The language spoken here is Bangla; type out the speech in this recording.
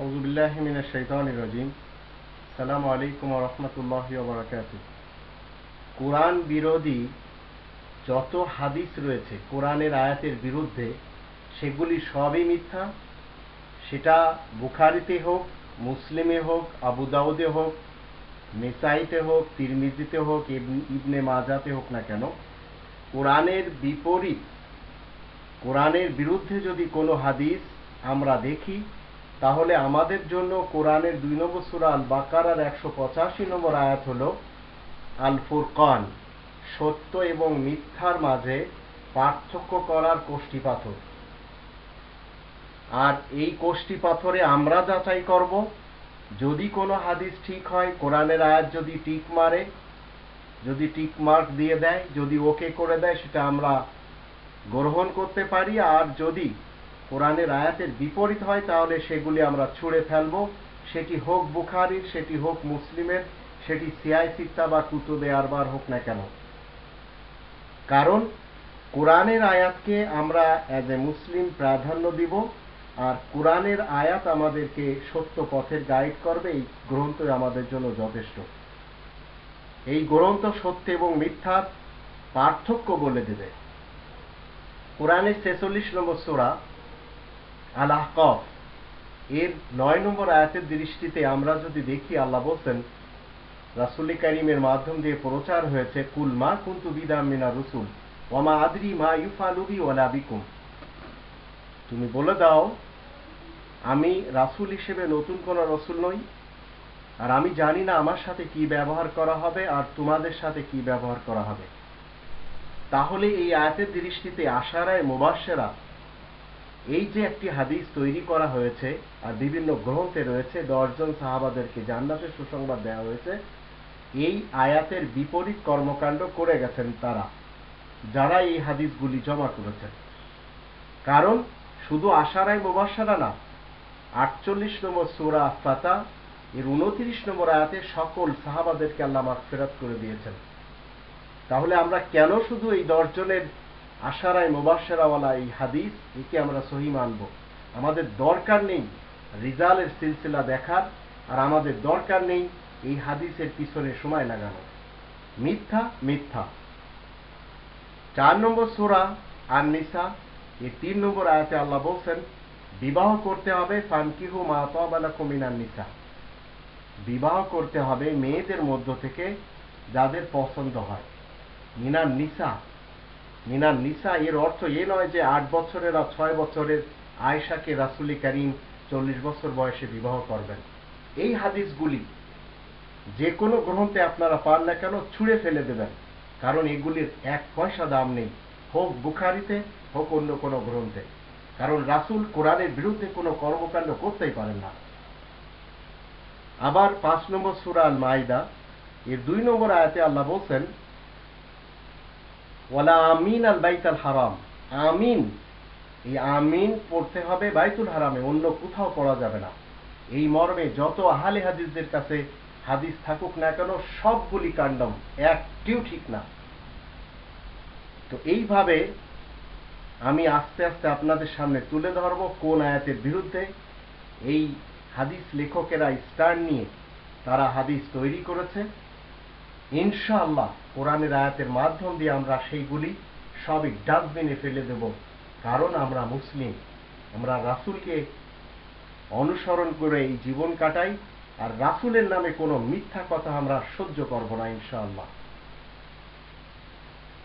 আউজুবিল্লাহ মিনা সালাম আলাইকুম রহমতুল্লাহ বরাকাত কোরআন বিরোধী যত হাদিস রয়েছে, কোরআনের আয়াতের বিরুদ্ধে, সেগুলি সবই মিথ্যা। সেটা বুখারিতে হোক, মুসলিমে হোক, আবু দাউদে হোক মেসাইতে হোক, তিরমিজিতে হোক ইবনে মাজাতে হোক না কেন, কোরআনের বিপরীত, কোরআনের বিরুদ্ধে যদি কোনো হাদিস আমরা দেখি তাহলে আমাদের জন্য কোরআনের দুই নম্বর সুরা আল বাকারার একশো পঁচাশি নম্বর আয়াত হল আল ফুরকান সত্য এবং মিথ্যার মাঝে পার্থক্য করার কোষ্ঠী পাথর। আর এই কোষ্ঠী পাথরে আমরা যাচাই করব, যদি কোনো হাদিস ঠিক হয়, কোরআনের আয়াত যদি টিক মারে, যদি টিক মার্ক দিয়ে দেয়, যদি ওকে করে দেয়, সেটা আমরা গ্রহণ করতে পারি, আর যদি কোরআনের আয়াতের বিপরীত হয়, তাহলে সেগুলি আমরা ছুঁড়ে ফেলব। সেটি হোক বুখারির, সেটি হোক মুসলিমের, সেটি সিয়াই সিত্তা বা কুতুবে আরবার হোক না কেন। কারণ কোরআনের আয়াতকে আমরা অ্যাজ এ মুসলিম প্রাধান্য দিব, আর কোরআনের আয়াত আমাদেরকে সত্য পথের গাইড করবে, এই গ্রন্থ আমাদের জন্য যথেষ্ট। এই গ্রন্থ সত্য এবং মিথ্যার পার্থক্য বলে দেবে। কোরআনের ছেচল্লিশ নম্বর সোরা আল আহকফ এর নয় নম্বর আয়াতের দৃষ্টিতে আমরা যদি দেখি, আল্লাহ বলছেন, রাসুলি কারিমের মাধ্যম দিয়ে প্রচার হয়েছে, কুল মা কুন্তু বিদাম মিনা রসুল ওমা আদরি মা ইউফালুবি ওয়ালা বিকুম। তুমি বলে দাও, আমি রাসুল হিসেবে নতুন কোন রসুল নই, আর আমি জানি না আমার সাথে কি ব্যবহার করা হবে, আর তোমাদের সাথে কি ব্যবহার করা হবে। তাহলে এই আয়াতের দৃষ্টিতে আশারায় মুবাসেরা এই যে একটি হাদিস তৈরি করা হয়েছে আর বিভিন্ন গ্রন্থে রয়েছে, দশজন সাহাবাদেরকে জান্নাতের সুসংবাদ দেওয়া হয়েছে, এই আয়াতের বিপরীত কর্মকাণ্ড করে গেছেন তারা, যারা এই হাদিসগুলি জমা করেছেন। কারণ শুধু আশারাই মুবাসারা না, আটচল্লিশ নম্বর সুরা ফাতা এর উনত্রিশ নম্বর আয়াতে সকল সাহাবাদেরকে আল্লাহ মাগফিরাত করে দিয়েছেন। তাহলে আমরা কেন শুধু এই দশজনের আশারায় মুবাসেরাওয়ালা এই হাদিস, একে আমরা সহি মানব। আমাদের দরকার নেই রিজালের সিলসিলা দেখার, আর আমাদের দরকার নেই এই হাদিসের পিছনে সময় লাগানো মিথ্যা মিথ্যা। চার নম্বর সোরা আর নিসা এই তিন নম্বর আয়াতে আল্লাহ বলছেন, বিবাহ করতে হবে ফানকিহু মা তাবালা কুমিনান নিসা। বিবাহ করতে হবে মেয়েদের মধ্য থেকে যাদের পছন্দ হয়। মিনার নিসা মিনার নিসা, এর অর্থ এ নয় যে আট বছরের আর ছয় বছরের আয়েশাকে রাসুলি করিম চল্লিশ বছর বয়সে বিবাহ করবেন। এই হাদিসগুলি যে কোনো গ্রন্থে আপনারা পান না কেন ছুঁড়ে ফেলে দেবেন। কারণ এগুলির এক পয়সা দাম নেই, হোক বুখারিতে, হোক অন্য কোনো গ্রন্থে। কারণ রাসুল কোরআনের বিরুদ্ধে কোনো কর্মকাণ্ড করতেই পারেন না। আবার পাঁচ নম্বর সুরা আল মাইদা এর দুই নম্বর আয়াতে আল্লাহ বলছেন ওয়ালা আমিন আল বাইতাল হারাম। আমিন, এই আমিন পড়তে হবে বাইতুল হারামে, অন্য কোথাও পড়া যাবে না। এই মর্মে যত আহালে হাদিসদের কাছে হাদিস থাকুক না কেন, সবগুলি কাণ্ডম একটিও ঠিক না। তো এইভাবে আমি আস্তে আস্তে আপনাদের সামনে তুলে ধরব কোন আয়াতের বিরুদ্ধে। এই হাদিস লেখকেরা স্টার নিয়ে তারা হাদিস তৈরি করেছে। ইনশাআল্লাহ কোরআনের আয়াতের মাধ্যম দিয়ে আমরা সেইগুলি সবই ডাস্টবিনে ফেলে দেব। কারণ আমরা মুসলিম, আমরা রাসুলকে অনুসরণ করে এই জীবন কাটাই, আর রাসুলের নামে কোনো মিথ্যা কথা আমরা সহ্য করব না ইনশাআল্লাহ।